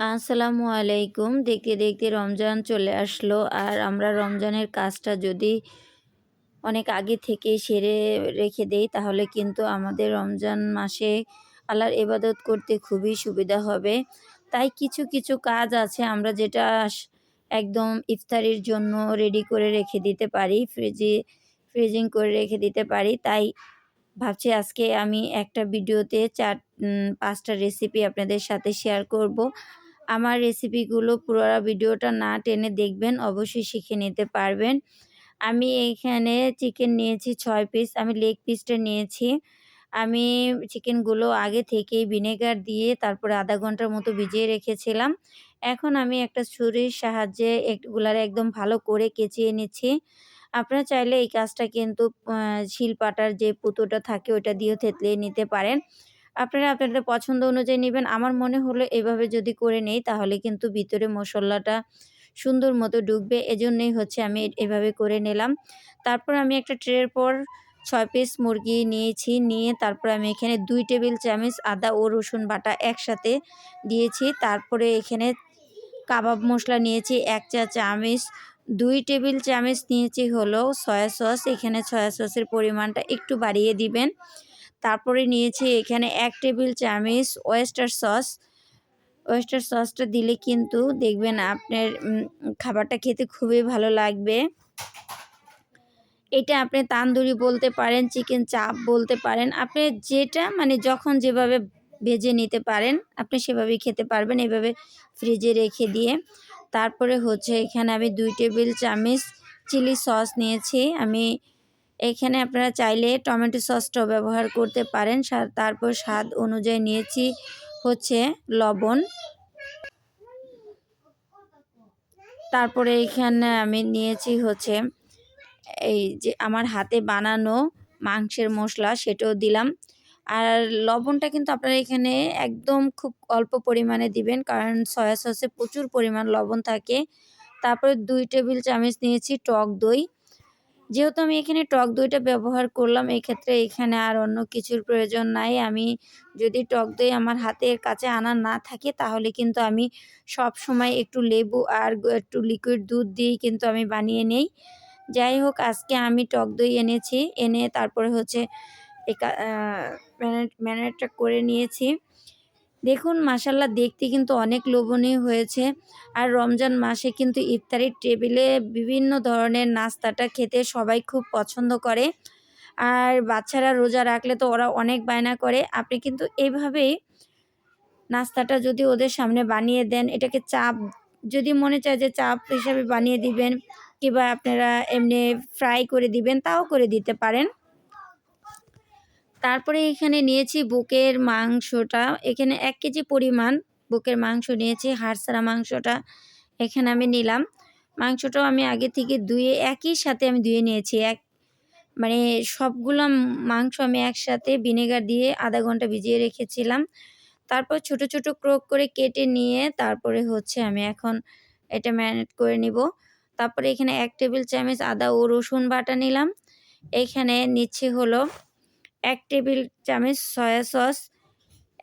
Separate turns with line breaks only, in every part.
আসসালামু আলাইকুম। দেখতে দেখতে রমজান চলে আসলো। আর আমরা রমজানের কাজটা যদি অনেক আগে থেকে সেরে রেখে দেই, তাহলে কিন্তু আমাদের রমজান মাসে আল্লাহর এবাদত করতে খুবই সুবিধা হবে। তাই কিছু কিছু কাজ আছে আমরা যেটা একদম ইফতারির জন্য রেডি করে রেখে দিতে পারি ফ্রিজে ফ্রিজিং করে রেখে দিতে পারি। তাই ভাবছি আজকে আমি একটা ভিডিওতে চার পাঁচটা রেসিপি আপনাদের সাথে শেয়ার করব। আমার রেসিপিগুলো পুরো ভিডিওটা না টেনে দেখবেন, অবশ্যই শিখে নিতে পারবেন। আমি এইখানে চিকেন নিয়েছি ছয় পিস আমি লেগ পিসটা নিয়েছি। আমি চিকেনগুলো আগে থেকেই ভিনেগার দিয়ে তারপরে আধা ঘণ্টার মতো ভিজিয়ে রেখেছিলাম। এখন আমি একটা ছুরির সাহায্যে এগুলার একদম ভালো করে কেচিয়ে নিচ্ছি। আপনারা চাইলে এই কাজটা কিন্তু শিলপাটার যে পুঁতোটা থাকে ওটা দিয়েও থেতলিয়ে নিতে পারেন। আপনারা আপনাদের পছন্দ অনুযায়ী নেবেন। আমার মনে হলো এভাবে যদি করে নেই, তাহলে কিন্তু ভিতরে মশলাটা সুন্দর মতো ঢুকবে এজন্যই হচ্ছে আমি এভাবে করে নিলাম। তারপর আমি একটা ট্রের পর ছয় পিস মুরগি নিয়েছি। নিয়ে তারপর আমি এখানে দুই টেবিল চামচ আদা ও রসুন বাটা একসাথে দিয়েছি। তারপরে এখানে কাবাব মশলা নিয়েছি এক চা চামচ। দুই টেবিল চামচ নিয়েছি হলো সয়া সস। এখানে সয়া সসের পরিমাণটা একটু বাড়িয়ে দিবেন। তারপরে নিয়েছি এখানে এক টেবিল চামচ ওয়েস্টার সস। ওয়েস্টার সসটা দিলে কিন্তু দেখবেন আপনার খাবারটা খেতে খুবই ভালো লাগবে। এটা আপনি তান্দুরি বলতে পারেন, চিকেন চাপ বলতে পারেন, আপনি যেটা মানে যখন যেভাবে ভেজে নিতে পারেন, আপনি সেভাবেই খেতে পারবেন এভাবে ফ্রিজে রেখে দিয়ে। তারপরে হচ্ছে এখানে আমি দুই টেবিল চামচ চিলি সস নিয়েছি, আমি এখানে আপনারা চাইলে টমেটো সসটাও ব্যবহার করতে পারেন। তারপর স্বাদ অনুযায়ী নিয়েছি হচ্ছে লবণ। তারপরে এখানে আমি নিয়েছি হচ্ছে এই যে আমার হাতে বানানো মাংসের মশলা, সেটাও দিলাম। আর লবণটা কিন্তু আপনারা এখানে একদম খুব অল্প পরিমাণে দিবেন, কারণ সয়া সসে প্রচুর পরিমাণ লবণ থাকে। তারপরে দুই টেবিল চামচ নিয়েছি টক দই। যেহেতু আমি এখানে টক দইটা ব্যবহার করলাম, এক্ষেত্রে এখানে আর অন্য কিছুর প্রয়োজন নাই। আমি যদি টক দই আমার হাতের কাছে আনা না থাকে, তাহলে কিন্তু আমি সব সময় একটু লেবু আর একটু লিকুইড দুধ দিয়েই কিন্তু আমি বানিয়ে নেই। যাই হোক, আজকে আমি টক দই এনেছি, এনে তারপরে হচ্ছে ম্যানেটটা করে নিয়েছি। দেখুন মাসাল্লাহ দেখতে কিন্তু অনেক লোভনীয় হয়েছে। আর রমজান মাসে কিন্তু ইফতারির টেবিলে বিভিন্ন ধরনের নাস্তাটা খেতে সবাই খুব পছন্দ করে। আর বাচ্চারা রোজা রাখলে তো ওরা অনেক বায়না করে। আপনি কিন্তু এইভাবেই নাস্তাটা যদি ওদের সামনে বানিয়ে দেন, এটাকে চাপ, যদি মনে চায় যে চাপ হিসাবে বানিয়ে দিবেন, কিংবা আপনারা এমনি ফ্রাই করে দিবেন, তাও করে দিতে পারেন। তারপরে এখানে নিয়েছি বুকের মাংসটা। এখানে এক কেজি পরিমাণ বুকের মাংস নিয়েছি হাড়সারা মাংসটা এখানে আমি নিলাম। মাংসটাও আমি আগে থেকে ধুয়ে একই সাথে আমি ধুয়ে নিয়েছি। এক মানে সবগুলো মাংস আমি একসাথে ভিনেগার দিয়ে আধা ঘণ্টা ভিজিয়ে রেখেছিলাম। তারপর ছোট ছোট ক্রোক করে কেটে নিয়ে তারপরে হচ্ছে আমি এখন এটা ম্যারিনেট করে নিব। তারপরে এখানে এক টেবিল চামচ আদা ও রসুন বাটা নিলাম। এখানে নিচ্ছে হলো এক টেবিল চামচ সয়া সস,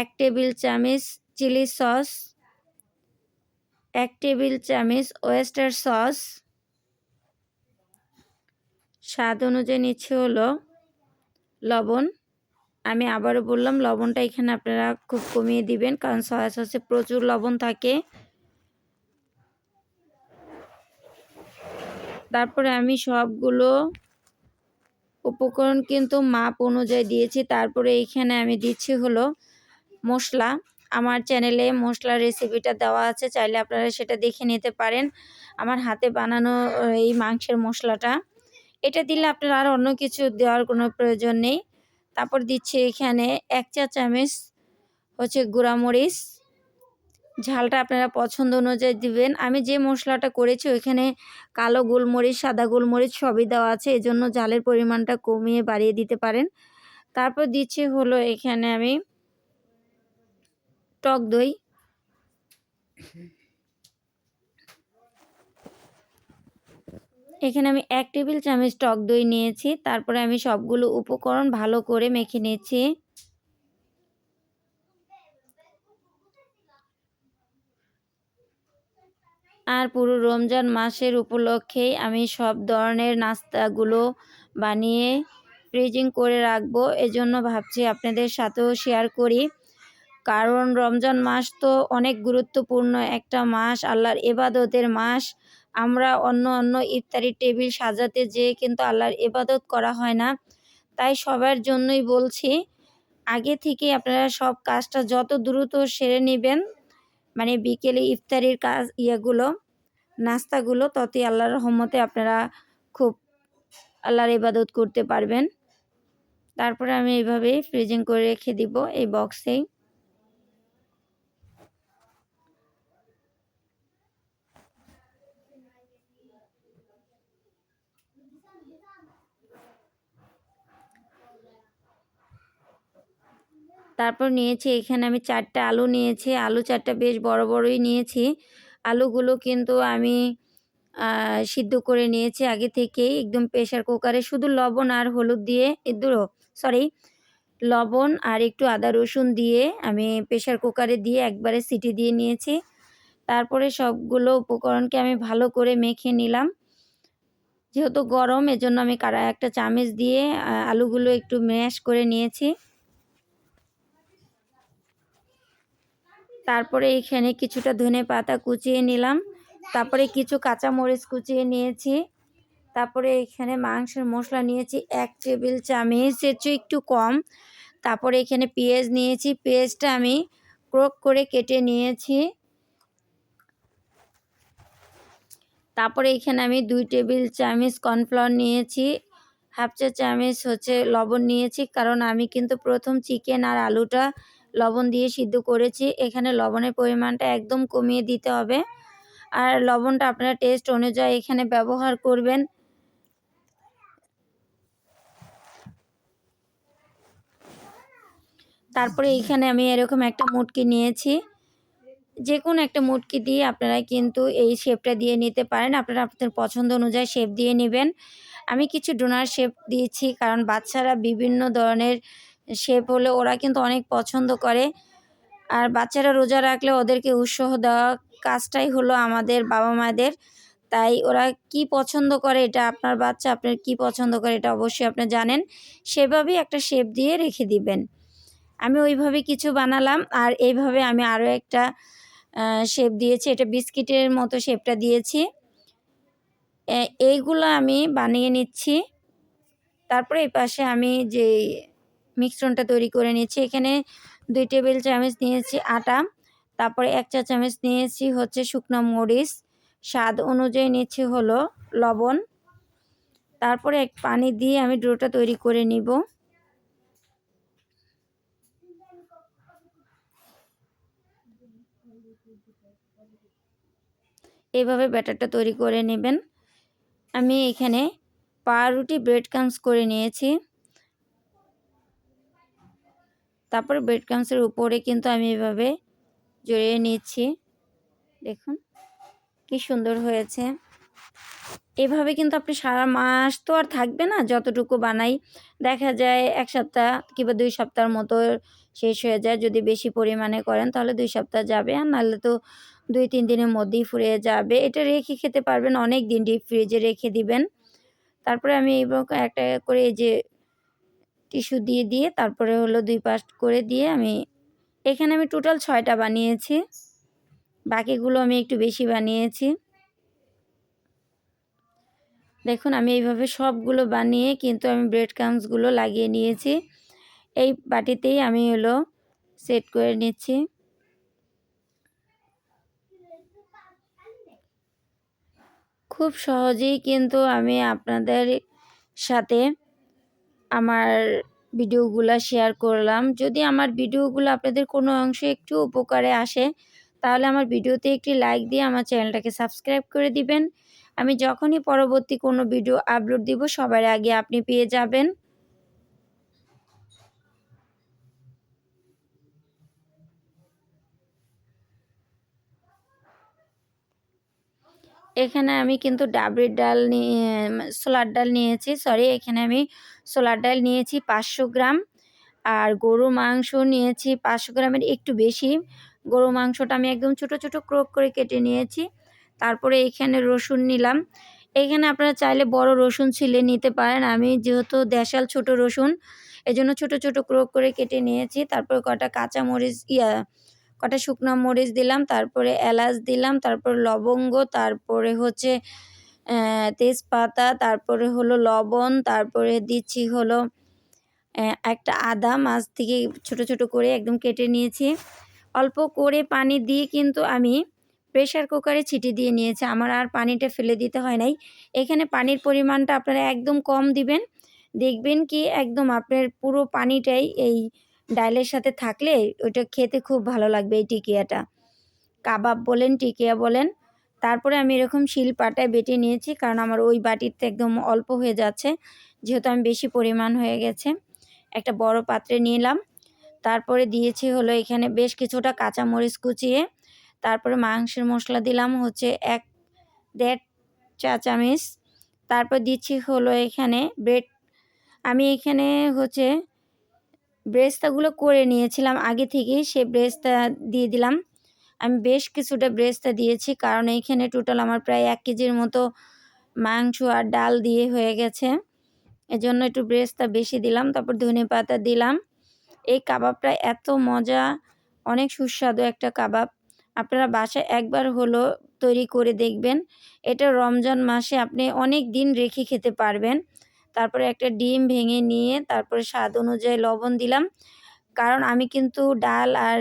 এক টেবিল চামচ চিলি সস, এক টেবিল চামচ ওয়েস্টার সস। স্বাদ অনুযায়ী নিচ্ছে হলো লবণ। আমি আবারও বললাম, লবণটা এখানে আপনারা খুব কমিয়ে দিবেন, কারণ সয়া সসে প্রচুর লবণ থাকে। তারপরে আমি সবগুলো উপকরণ কিন্তু মাপ অনুযায়ী দিয়েছি। তারপরে এইখানে আমি দিচ্ছি হলো মশলা। আমার চ্যানেলে মশলা রেসিপিটা দেওয়া আছে, চাইলে আপনারা সেটা দেখে নিতে পারেন। আমার হাতে বানানো এই মাংসের মশলাটা। এটা দিলে আপনার আর অন্য কিছু দেওয়ার কোনো প্রয়োজন নেই। তারপর দিচ্ছি এখানে এক চা চামচ হচ্ছে গুঁড়ামরিচ। ঝালটা আপনারা পছন্দ অনুযায়ী দিবেন। আমি যে মশলাটা করেছি ওইখানে কালো গোলমরিচ, সাদা গোলমরিচ সবই দেওয়া আছে। এজন্য ঝালের পরিমাণটা কমিয়ে বাড়িয়ে দিতে পারেন। তারপর দিচ্ছি হলো এখানে আমি টক দই। এখানে আমি এক টেবিল চামচ টক দই নিয়েছি। তারপরে আমি সবগুলো উপকরণ ভালো করে মেখে নিয়েছি আর পুরো রমজান মাসের উপলক্ষেই আমি সব ধরনের নাস্তাগুলো বানিয়ে ফ্রিজিং করে রাখব। এজন্য ভাবছি আপনাদের সাথেও শেয়ার করি। কারণ রমজান মাস তো অনেক গুরুত্বপূর্ণ একটা মাস, আল্লাহর এবাদতের মাস। আমরা অন্য অন্য ইফতারি টেবিল সাজাতে যেয়ে কিন্তু আল্লাহর এবাদত করা হয় না। তাই সবার জন্যই বলছি, আগে থেকে আপনারা সব কাজটা যত দ্রুত সেরে নেবেন মানে বিকেলে ইফতারির কাজ, ইয়েগুলো, নাস্তাগুলো, ততই আল্লাহর রহমতে আপনারা খুব আল্লাহর ইবাদত করতে পারবেন। তারপরে আমি এইভাবে ফ্রিজিং করে রেখে দিব এই বক্সেই তারপর নিয়েছি, এখানে আমি চারটা আলু নিয়েছি। আলু চারটা বেশ বড় বড়ই নিয়েছি। আলুগুলো কিন্তু আমি সিদ্ধ করে নিয়েছি আগে থেকেই। একদম প্রেশার কুকারে শুধু লবণ আর হলুদ দিয়ে এদুরো সরি, লবণ আর একটু আদা রসুন দিয়ে আমি প্রেশার কুকারে দিয়ে একবারে সিটি দিয়ে নিয়েছি। তারপরে সবগুলো উপকরণকে আমি ভালো করে মেখে নিলাম। যেহেতু গরম, এজন্য আমি কারা একটা চামচ দিয়ে আলুগুলো একটু ম্যাশ করে নিয়েছি। তারপরে এখানে কিছুটা ধনে পাতা কুচিয়ে নিলাম। তারপরে কিছু কাঁচা মরিচ কুচিয়ে নিয়েছি। তারপরে এখানে মাংসের মশলা নিয়েছি এক টেবিল চামচ এর চেয়ে একটু কম। তারপরে এখানে পেঁয়াজ নিয়েছি। পেঁয়াজটা আমি ক্রক করে কেটে নিয়েছি। তারপরে এখানে আমি দুই টেবিল চামচ কর্নফ্লাওয়ার নিয়েছি। হাফ চা চামচ হচ্ছে লবণ নিয়েছি। কারণ আমি কিন্তু প্রথম চিকেন আর আলুটা লবণ দিয়ে সিদ্ধ করেছি। এখানে লবণের পরিমাণটা একদম কমিয়ে দিতে হবে। আর লবণটা আপনারা টেস্ট অনুযায়ী এখানে ব্যবহার করবেন। তারপরে এইখানে আমি এরকম একটা মুটকি নিয়েছি। যে কোনো একটা মুটকি দিয়ে আপনারা কিন্তু এই শেপটা দিয়ে নিতে পারেন। আপনারা আপনাদের পছন্দ অনুযায়ী শেপ দিয়ে নেবেন। আমি কিছু ডোনার শেপ দিয়েছি কারণ বাচ্চারা বিভিন্ন ধরনের শেপ হলে ওরা কিন্তু অনেক পছন্দ করে। আর বাচ্চারা রোজা রাখলে ওদেরকে উৎসাহ দেওয়া কাজটাই হলো আমাদের বাবা মায়েদের। তাই ওরা কি পছন্দ করে এটা আপনার বাচ্চা, আপনার কি পছন্দ করে এটা অবশ্যই আপনি জানেন। সেভাবেই একটা শেপ দিয়ে রেখে দিবেন। আমি ওইভাবে কিছু বানালাম আর এইভাবে আমি আরও একটা শেপ দিয়েছি। এটা বিস্কিটের মতো শেপটা দিয়েছি। এইগুলো আমি বানিয়ে নিচ্ছি। তারপরে এই পাশে আমি যে মিশ্রণটা তৈরি করে নিয়েছি। এখানে দুই টেবিল চামচ নিয়েছি আটা, তারপরে এক চা চামচ নিয়েছি হচ্ছে শুকনো মরিচ। স্বাদ অনুযায়ী নিয়েছি হলো লবণ। তারপরে এক পানি দিয়ে আমি ডোটা তৈরি করে নিব। এভাবে ব্যাটারটা তৈরি করে নেবেন। আমি এখানে পাউরুটি ব্রেড ক্রামস করে নিয়েছি। তারপর ব্রেড ক্রামসের উপরে কিন্তু আমি এভাবে জড়িয়ে নিচ্ছি। দেখুন, কি সুন্দর হয়েছে। এভাবে কিন্তু আপনি সারা মাস তো আর থাকবে না, যতটুকু বানাই দেখা যায় এক সপ্তাহ কিংবা দুই সপ্তাহের মতো শেষ হয়ে যায়। যদি বেশি পরিমাণে করেন তাহলে দুই সপ্তাহ যাবে, আর নাহলে তো দুই, তিন দিনের মধ্যেই ফুরিয়ে যাবে। এটা রেখে খেতে পারবেন, অনেক দিন ডিপ ফ্রিজে রেখে দিবেন। তারপরে আমি এই একটা করে এই যে টিস্যু দিয়ে দিয়ে তারপরে হলো দুই পাশ করে দিয়ে আমি এখানে আমি টোটাল ছয়টা বানিয়েছি। বাকিগুলো আমি একটু বেশি বানিয়েছি। দেখুন, আমি এইভাবে সবগুলো বানিয়ে কিন্তু আমি ব্রেড ক্রামসগুলো লাগিয়ে নিয়েছি। এই বাটিতেই আমি হলো সেট করে নিচ্ছি। খুব সহজেই কিন্তু আমি আপনাদের সাথে আমার ভিডিওগুলো শেয়ার করলাম। যদি আমার ভিডিওগুলো আপনাদের কোনো অংশে একটু উপকারে আসে, তাহলে আমার ভিডিওতে একটি লাইক দিয়ে আমার চ্যানেলটাকে সাবস্ক্রাইব করে দিবেন। আমি যখনই পরবর্তী কোনো ভিডিও আপলোড দিব, সবার আগে আপনি পেয়ে যাবেন। এখানে আমি কিন্তু ডাবরির ডাল নিয়ে, সোলার ডাল নিয়েছি সরি এখানে আমি সোলার ডাল নিয়েছি পাঁচশো গ্রাম, আর গরু মাংস নিয়েছি পাঁচশো গ্রামের একটু বেশি। গরু মাংসটা আমি একদম ছোট ছোট ক্রোক করে কেটে নিয়েছি। তারপরে এখানে রসুন নিলাম। এখানে আপনারা চাইলে বড় রসুন ছিলে নিতে পারেন। আমি যেহেতু দেশাল ছোট রসুন, এজন্য ছোট ছোট ক্রোক করে কেটে নিয়েছি। তারপর কটা কাঁচামরিচ, ইয়া কটা শুকনো মরিচ দিলাম, তারপরে এলাচ দিলাম, তারপর লবঙ্গ, তারপরে হচ্ছে তেজপাতা, তারপরে হলো লবণ, তারপরে দিচ্ছি হলো একটা আদা মাছ থেকে ছোট ছোট করে একদম কেটে নিয়েছি। অল্প করে পানি দিয়ে কিন্তু আমি প্রেশার কুকারে ছিটি দিয়ে নিয়েছি, আমার আর পানিটা ফেলে দিতে হয় নাই। এখানে পানির পরিমাণটা আপনারা একদম কম দিবেন, দেখবেন কি একদম আপনার পুরো পানিটাই এই ডালের সাথে থাকলে ওইটা খেতে খুব ভালো লাগবে এই টিকিয়াটা। কাবাব বলেন, টিকিয়া বলেন, তারপরে আমি এরকম শিল পাটায় বেটে নিয়েছি কারণ আমার ওই বাটিতে একদম অল্প হয়ে যাচ্ছে, যেহেতু আমি বেশি পরিমাণ হয়ে গেছে। একটা বড় পাত্রে নিলাম, তারপরে দিয়েছি হলো এখানে বেশ কিছুটা কাঁচামরিচ কুচিয়ে, তারপরে মাংসের মশলা দিলাম হচ্ছে এক দেড় চা চামচ, তারপর দিচ্ছি হলো এখানে ব্রেড, আমি এখানে হচ্ছে ব্রেস্তাগুলো করে নিয়েছিলাম। আগে থেকেই সে ব্রেস্তা দিয়ে দিলাম। আমি বেশ কিছুটা ব্রেস্তা দিয়েছি, কারণ এইখানে টোটাল আমার প্রায় এক কেজির মতো মাংস আর ডাল দিয়ে হয়ে গেছে। এজন্য একটু ব্রেস্তা বেশি দিলাম, তারপর ধনে পাতা দিলাম। এই কাবাবটা এত মজা, অনেক সুস্বাদু একটা কাবাব। আপনারা বাসায় একবার হলো তৈরি করে দেখবেন। এটা রমজান মাসে আপনি অনেক দিন রেখে খেতে পারবেন। তারপরে একটা ডিম ভেঙে নিয়ে তারপরে স্বাদ অনুযায়ী লবণ দিলাম। কারণ আমি কিন্তু ডাল আর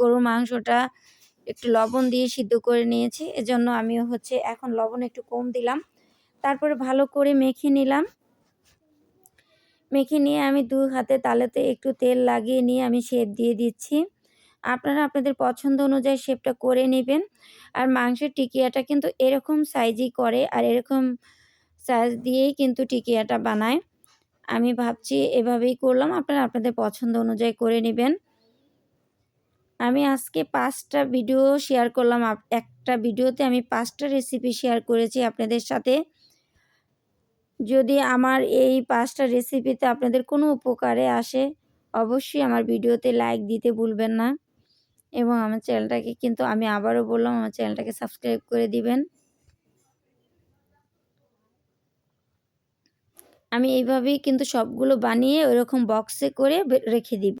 গরুর মাংসটা একটু লবণ দিয়ে সিদ্ধ করে নিয়েছি। এজন্য আমি হচ্ছে এখন লবণ একটু কম দিলাম। তারপরে ভালো করে মেখে নিলাম। মেখে নিয়ে আমি দু হাতে তালেতে একটু তেল লাগিয়ে নিয়ে আমি শেপ দিয়ে দিচ্ছি। আপনারা আপনাদের পছন্দ অনুযায়ী শেপটা করে নেবেন। আর মাংসের টিকিয়াটা কিন্তু এরকম সাইজই করে আর এরকম সাইজ দিয়েই কিন্তু টিকিয়াটা বানায়। আমি ভাবছি এভাবেই করলাম। আপনারা আপনাদের পছন্দ অনুযায়ী করে নেবেন। আমি আজকে পাঁচটা ভিডিও শেয়ার করলাম। একটা ভিডিওতে আমি পাঁচটা রেসিপি শেয়ার করেছি আপনাদের সাথে। যদি আমার এই পাঁচটা রেসিপিতে আপনাদের কোনো উপকারে আসে, অবশ্যই আমার ভিডিওতে লাইক দিতে ভুলবেন না। এবং আমার চ্যানেলটাকে কিন্তু আমি আবারও বললাম, আমার চ্যানেলটাকে সাবস্ক্রাইব করে দিবেন। আমি এইভাবেই কিন্তু সবগুলো বানিয়ে ওইরকম বক্সে করে রেখে দিব।